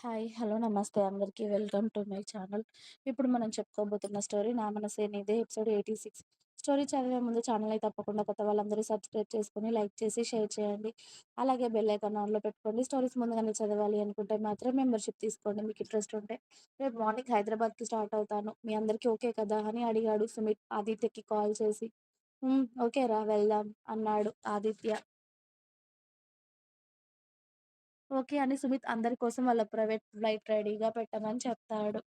Hi. Hello. నమస్తే అందరికీ. Welcome to my channel. ఇప్పుడు మనం చెప్పుకోబోతున్న స్టోరీ 'నా మనసే నీదే' ఎపిసోడ్ 86. స్టోరీ చదివే ముందు ఛానల్ అయితే తప్పకుండా కొత్త వాళ్ళందరూ సబ్స్క్రైబ్ చేసుకొని, లైక్ చేసి, షేర్ చేయండి. అలాగే బెల్ ఐకాన్ ఆన్‌లో పెట్టుకోండి. స్టోరీస్ ముందుగానే చదవాలి అనుకుంటే మాత్రం మెంబర్‌షిప్ తీసుకోండి మీకు ఇంట్రెస్ట్ ఉంటే. రేపు మార్నింగ్ హైదరాబాద్‌కి స్టార్ట్ అవుతాను. మీ అందరికీ ఓకే కదా అని అడిగాడు సుమిత్ ఆదిత్యకి కాల్ చేసి. ఓకే ఓకేరా వెళ్దాం అన్నాడు ఆదిత్య. ఓకే అని సుమిత్ అందరి కోసం వాళ్ళ ప్రైవేట్ ఫ్లైట్ రెడీగా పెట్టమని చెప్తాడు.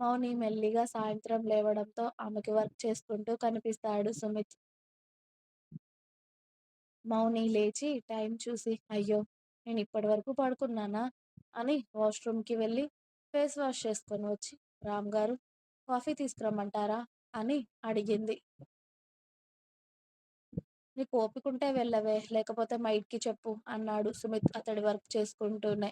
మౌని మెల్లిగా సాయంత్రం లేవడంతో ఆమెకి వర్క్ చేసుకుంటూ కనిపిస్తాడు సుమిత్. మౌని లేచి టైం చూసి అయ్యో! నేను ఇప్పటి వరకు పడుకున్నానా? అని వాష్‌రూమ్‌కి వెళ్ళి ఫేస్ వాష్ చేసుకొని వచ్చి రామ్ గారు కాఫీ తీసుకురమ్మంటారా? అని అడిగింది. నీకు ఓపికుంటే వెళ్ళవే లేకపోతే మైట్‌కి చెప్పు అన్నాడు సుమిత్ అతడి వర్క్ చేసుకుంటూనే.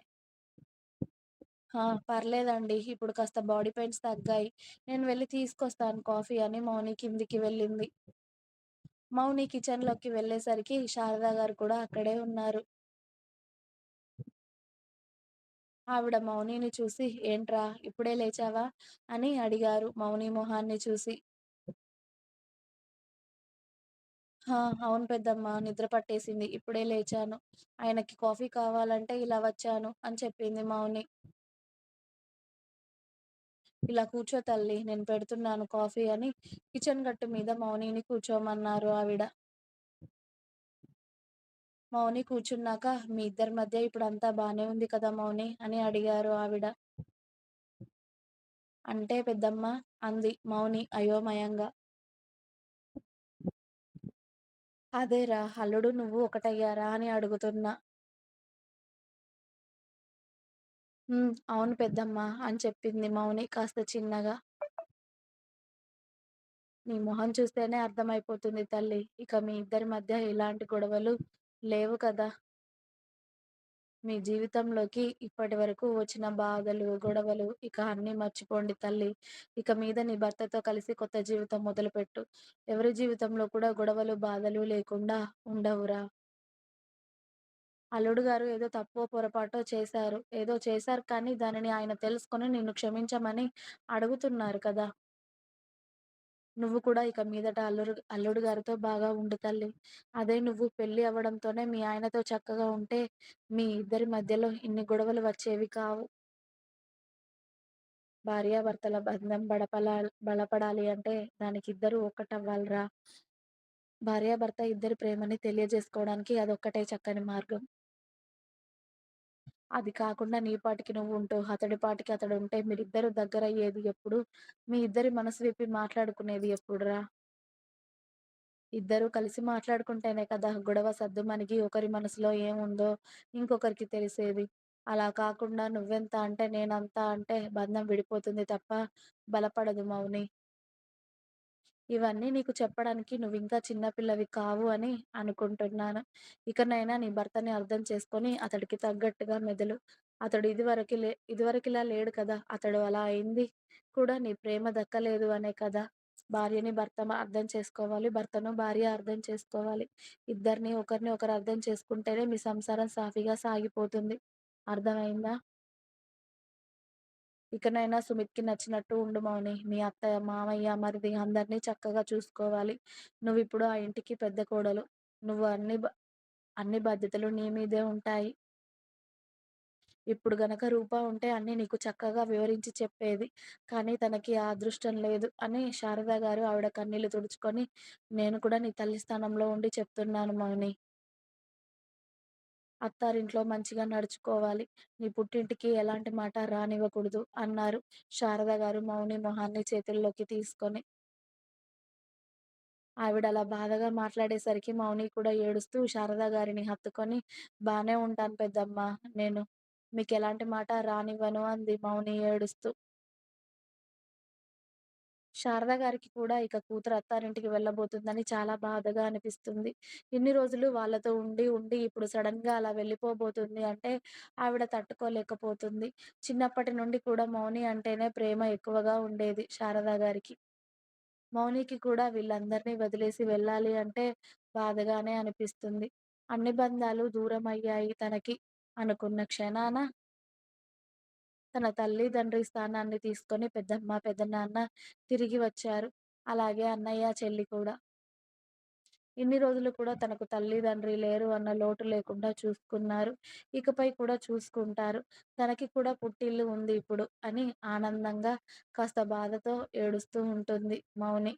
హా! పర్లేదండి. ఇప్పుడు కాస్త బాడీ పెయిన్స్ తగ్గాయి. నేను వెళ్ళి తీసుకొస్తాను కాఫీ అని మౌని కిందికి వెళ్ళింది. మౌని కిచెన్‌లోకి వెళ్ళేసరికి శారదా గారు కూడా అక్కడే ఉన్నారు. ఆవిడ మౌనిని చూసి ఏంట్రా ఇప్పుడే లేచావా? అని అడిగారు మౌని మొహాన్ని చూసి. హా! అవును పెద్దమ్మా నిద్ర పట్టేసింది. ఇప్పుడే లేచాను. ఆయనకి కాఫీ కావాలంటే ఇలా వచ్చాను అని చెప్పింది మౌని. ఇలా కూర్చో తల్లి నేను పెడుతున్నాను కాఫీ అని కిచెన్ గట్టు మీద మౌనిని కూర్చోమన్నారు ఆవిడ. మౌని కూర్చున్నాక మీ ఇద్దరి మధ్య ఇప్పుడంతా బానే ఉంది కదా మౌని అని అడిగారు ఆవిడ. అంటే పెద్దమ్మా? అంది మౌని అయోమయంగా. అదేరా అల్లుడు నువ్వు ఒకటయ్యారా అని అడుగుతున్నా. హ్మ్. అవును పెద్దమ్మా అని చెప్పింది మౌని కాస్త చిన్నగా. నీ మొహం చూస్తేనే అర్థమైపోతుంది తల్లీ. ఇక మీ ఇద్దరి మధ్య ఎలాంటి గొడవలు లేవు కదా! మీ జీవితంలోకి ఇప్పటి వరకు వచ్చిన బాధలు, గొడవలు ఇక అన్నీ మర్చిపోండి తల్లి ఇక మీద నీ భర్తతో కలిసి కొత్త జీవితం మొదలుపెట్టు. ఎవరి జీవితంలో కూడా గొడవలు, బాధలు లేకుండా ఉండవురా! అల్లుడు గారు ఏదో తప్పో, పొరపాటో చేశారు. ఏదో చేశారు కానీ దానిని ఆయన తెలుసుకొని నిన్ను క్షమించమని అడుగుతున్నారు కదా! నువ్వు కూడా ఇక మీదట అల్లుడు అల్లుడు గారితో బాగా ఉండు తల్లి అదే నువ్వు పెళ్ళి అవ్వడంతోనే మీ ఆయనతో చక్కగా ఉంటే మీ ఇద్దరి మధ్యలో ఇన్ని గొడవలు వచ్చేవి కావు. భార్యాభర్తల బంధం బడపల బలపడాలి అంటే దానికి ఇద్దరు ఒక్కటవ్వాలిరా! భార్యాభర్త ఇద్దరి ప్రేమని తెలియజేసుకోవడానికి అదొక్కటే చక్కని మార్గం. అది కాకుండా నీ పాటికి నువ్వు ఉంటూ అతడి పాటికి అతడుంటే మీరిద్దరూ దగ్గరయ్యేది ఎప్పుడు? మీ ఇద్దరి మనసు విప్పి మాట్లాడుకునేది ఎప్పుడురా? ఇద్దరూ కలిసి మాట్లాడుకుంటేనే కదా గొడవ సద్దుమణిగి ఒకరి మనసులో ఏముందో ఇంకొకరికి తెలిసేది. అలా కాకుండా నువ్వెంత అంటే నేనంత అంటే బంధం విడిపోతుంది తప్ప బలపడదు మౌని. ఇవన్నీ నీకు చెప్పడానికి నువ్వింకా చిన్నపిల్లవి కావు అని అనుకుంటున్నాను. ఇకనైనా నీ భర్తని అర్థం చేసుకొని అతడికి తగ్గట్టుగా మెదలు. అతడు ఇదివరకి లే ఇదివరకిలా లేడు కదా! అతడు అలా అయింది కూడా నీ ప్రేమ దక్కలేదు అనే కదా! భార్యని భర్త అర్థం చేసుకోవాలి. భర్తను భార్య అర్థం చేసుకోవాలి. ఇద్దరిని ఒకరిని ఒకరు అర్థం చేసుకుంటేనే మీ సంసారం సాఫీగా సాగిపోతుంది. అర్థమైందా ఇకనైనా సుమిత్‌కి నచ్చినట్టు ఉండు మౌని. మీ అత్తయ్య, మామయ్య, మరిది అందరినీ చక్కగా చూసుకోవాలి. నువ్వు ఇప్పుడు ఆ ఇంటికి పెద్ద కోడలు. నువ్వు అన్ని బ అన్ని బాధ్యతలు నీ మీదే ఉంటాయి. ఇప్పుడు గనక రూప ఉంటే అన్నీ నీకు చక్కగా వివరించి చెప్పేది. కానీ తనకి ఆ అదృష్టం లేదు అని శారద గారు ఆవిడ కన్నీళ్ళు తుడుచుకొని నేను కూడా నీ తల్లి స్థానంలో ఉండి చెప్తున్నాను మౌని. అత్తారింట్లో మంచిగా నడుచుకోవాలి. నీ పుట్టింటికి ఎలాంటి మాట రానివ్వకూడదు అన్నారు శారద గారు మౌని మొహాన్ని చేతుల్లోకి తీసుకొని. ఆవిడలా బాధగా మాట్లాడేసరికి మౌని కూడా ఏడుస్తూ శారద గారిని హత్తుకొని బానే ఉంటాను పెద్దమ్మా నేను. మీకెలాంటి మాట రానివ్వను అంది మౌని ఏడుస్తూ. శారద గారికి కూడా ఇక కూతురు అత్తారింటికి వెళ్ళబోతుందని చాలా బాధగా అనిపిస్తుంది. ఇన్ని రోజులు వాళ్ళతో ఉండి, ఉండి ఇప్పుడు సడన్గా అలా వెళ్ళిపోబోతుంది అంటే ఆవిడ తట్టుకోలేకపోతుంది. చిన్నప్పటి నుండి కూడా మౌని అంటేనే ప్రేమ ఎక్కువగా ఉండేది శారద గారికి. మౌనికి కూడా వీళ్ళందరినీ వదిలేసి వెళ్ళాలి అంటే బాధగానే అనిపిస్తుంది. అన్ని బంధాలు దూరమయ్యాయి తనకి. అనుకున్న క్షణాన తన తల్లిదండ్రి స్థానాన్ని తీసుకొని పెద్దమ్మ, పెద్దనాన్న తిరిగి వచ్చారు. అలాగే అన్నయ్య, చెల్లి కూడా. ఇన్ని రోజులు కూడా తనకు తల్లిదండ్రి లేరు అన్న లోటు లేకుండా చూసుకున్నారు. ఇకపై కూడా చూసుకుంటారు. తనకి కూడా పుట్టిల్లు ఉంది ఇప్పుడు అని ఆనందంగా, కాస్త బాధతో ఏడుస్తూ ఉంటుంది మౌని.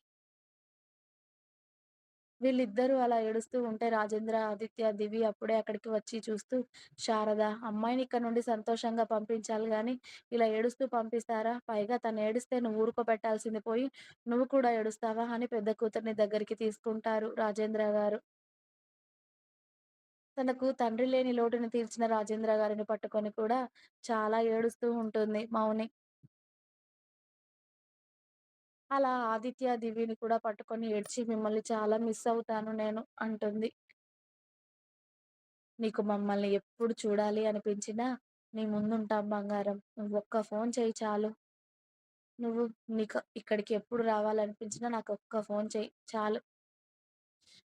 వీళ్ళిద్దరూ అలా ఏడుస్తూ ఉంటే రాజేంద్ర, ఆదిత్య, దివి అప్పుడే అక్కడికి వచ్చి చూస్తూ శారద, అమ్మాయిని ఇక్కడ నుండి సంతోషంగా పంపించాలి కానీ ఇలా ఏడుస్తూ పంపిస్తారా? పైగా తను ఏడిస్తే నువ్వు ఊరుకోబెట్టాల్సింది పోయి నువ్వు కూడా ఏడుస్తావా? అని పెద్ద కూతుర్ని దగ్గరికి తీసుకుంటారు రాజేంద్ర గారు తనకు తండ్రి లేని లోటుని తీర్చిన రాజేంద్ర గారిని పట్టుకొని కూడా చాలా ఏడుస్తూ ఉంటుంది మౌని. అలా ఆదిత్య, దివిని కూడా పట్టుకొని ఏడ్చి మిమ్మల్ని చాలా మిస్ అవుతాను నేను అంటుంది. నీకు మమ్మల్ని ఎప్పుడు చూడాలి అనిపించినా నీ ముందుంటాం బంగారం. నువ్వొక్క ఫోన్ చెయ్యి చాలు. నువ్వు నీకు ఇక్కడికి ఎప్పుడు రావాలనిపించినా నాకొక్క ఫోన్ చెయ్యి చాలు.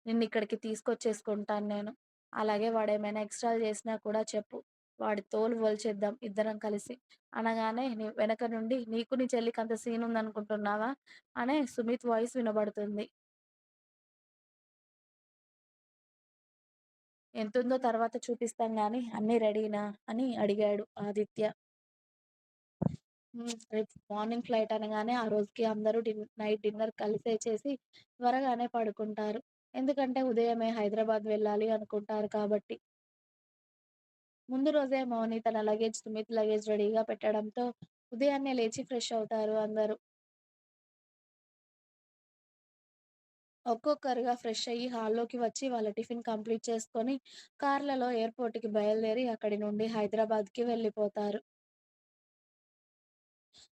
నిన్నిక్కడికి తీసుకొచ్చేసుకుంటాను నేను. అలాగే వాడేమైనా ఎక్స్ట్రాలు చేసినా కూడా చెప్పు. వాడి తోలు ఒలిచేద్దాం ఇద్దరం కలిసి. అనగానే నీ వెనక నుండి నీకు నీ చెల్లికి అంత సీన్ ఉందనుకుంటున్నావా అనే సుమిత్ వాయిస్ వినబడుతుంది. ఎంతుందో తర్వాత చూపిస్తాం గాని అన్ని రెడీనా? అని అడిగాడు ఆదిత్య. రేపు మార్నింగ్ ఫ్లైట్ అనగానే ఆ రోజుకి అందరూ డిన్ నైట్ డిన్నర్ కలిసే చేసి త్వరగానే పడుకుంటారు. ఎందుకంటే ఉదయమే హైదరాబాద్ వెళ్ళాలి అనుకుంటారు కాబట్టి. ముందు రోజే మౌని తన లగేజ్, సుమిత్ లగేజ్ రెడీగా పెట్టడంతో ఉదయాన్నే లేచి ఫ్రెష్ అవుతారు అందరూ. ఒక్కొక్కరుగా ఫ్రెష్ అయ్యి హాల్లోకి వచ్చి వాళ్ళ టిఫిన్ కంప్లీట్ చేసుకొని కార్లలో ఎయిర్‌పోర్ట్‌కి బయలుదేరి అక్కడి నుండి హైదరాబాద్‌కి వెళ్ళిపోతారు.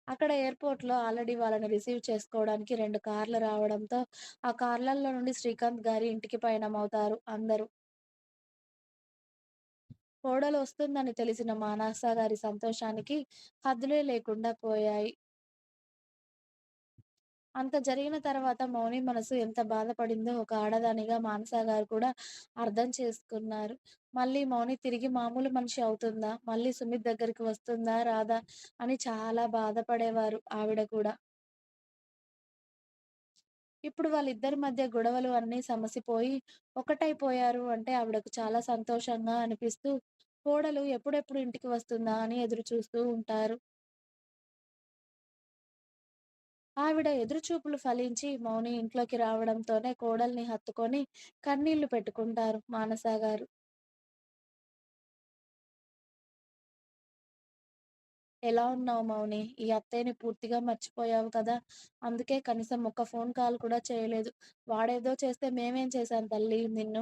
అక్కడ ఎయిర్‌పోర్ట్‌లో ఆల్రెడీ వాళ్ళని రిసీవ్ చేసుకోవడానికి 2 కార్లు రావడంతో ఆ కార్లల్లో నుండి శ్రీకాంత్ గారి ఇంటికి పయనమవుతారు అందరూ. కోడలు వస్తుందని తెలిసిన మానస గారి సంతోషానికి హద్దులే లేకుండా పోయాయి. అంత జరిగిన తర్వాత మౌని మనసు ఎంత బాధపడిందో ఒక ఆడదానిగా మానస గారు కూడా అర్థం చేసుకున్నారు. మళ్ళీ మౌని తిరిగి మామూలు మనిషి అవుతుందా? మళ్ళీ సుమిత్ దగ్గరికి వస్తుందా? రాదా? అని చాలా బాధపడేవారు ఆవిడ కూడా. ఇప్పుడు వాళ్ళిద్దరి మధ్య గొడవలు అన్నీ సమసిపోయి ఒకటైపోయారు అంటే ఆవిడకు చాలా సంతోషంగా అనిపిస్తూ కోడలు ఎప్పుడెప్పుడు ఇంటికి వస్తుందా అని ఎదురు చూస్తూ ఉంటారు. ఆవిడ ఎదురుచూపులు ఫలించి మౌని ఇంట్లోకి రావడంతోనే కోడల్ని హత్తుకొని కన్నీళ్ళు పెట్టుకుంటారు మానస గారు. ఎలా ఉన్నావు మౌని? ఈ అత్తయ్యని పూర్తిగా మర్చిపోయావు కదా! అందుకే కనీసం ఒక్క ఫోన్ కాల్ కూడా చేయలేదు. వాడేదో చేస్తే మేమేం చేశాం తల్లి నిన్ను?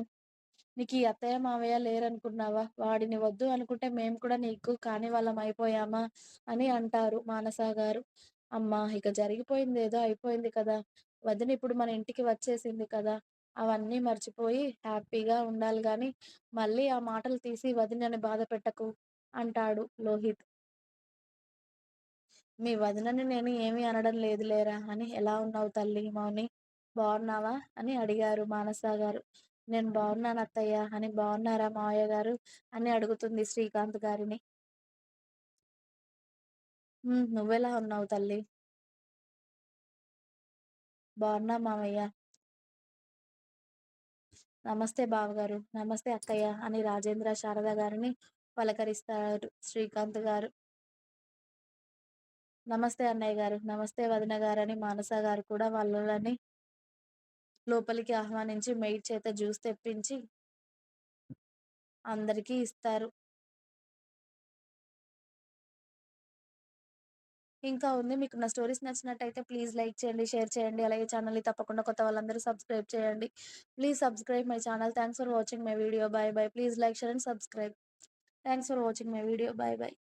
నీకు ఈ అత్తయ్య, మావయ్య లేరనుకున్నావా? వాడిని వద్దు అనుకుంటే మేము కూడా నీకు కానివాళ్ళం అయిపోయామా? అని అంటారు మానస గారు. అమ్మా! ఇక జరిగిపోయిందేదో అయిపోయింది కదా! వదిన ఇప్పుడు మన ఇంటికి వచ్చేసింది కదా! అవన్నీ మర్చిపోయి హ్యాపీగా ఉండాలి కానీ మళ్ళీ ఆ మాటలు తీసి వదినని బాధపెట్టకు అంటాడు లోహిత్. మీ వదినని నేను ఏమీ అనడం లేదు లేరా అని ఎలా ఉన్నావు తల్లి మౌని? బాగున్నావా అని అడిగారు మానస గారు. నేను బాగున్నాను అత్తయ్య అని బాగున్నారా మావయ్య గారు? అని అడుగుతుంది శ్రీకాంత్ గారిని. నువ్వెలా ఉన్నావు తల్లి బాగున్నా మావయ్య. నమస్తే బావగారు. నమస్తే అక్కయ్య అని రాజేంద్ర, శారద గారిని పలకరిస్తారు శ్రీకాంత్ గారు. నమస్తే అన్నయ్య గారు. నమస్తే వదిన గారని మానస గారు కూడా వాళ్ళని లోపలికి ఆహ్వానించి మెయిడ్ చేత జ్యూస్ తెప్పించి అందరికీ ఇస్తారు. ఇంకా ఉంది. మీకు నా స్టోరీస్ నచ్చినట్టయితే ప్లీజ్ లైక్ చేయండి, షేర్ చేయండి. అలాగే ఛానల్‌ని తప్పకుండా కొత్త వాళ్ళందరూ సబ్స్క్రైబ్ చేయండి. Please subscribe my channel. Thanks for watching my video. Bye bye. Please like, share and subscribe. Thanks for watching my video. Bye bye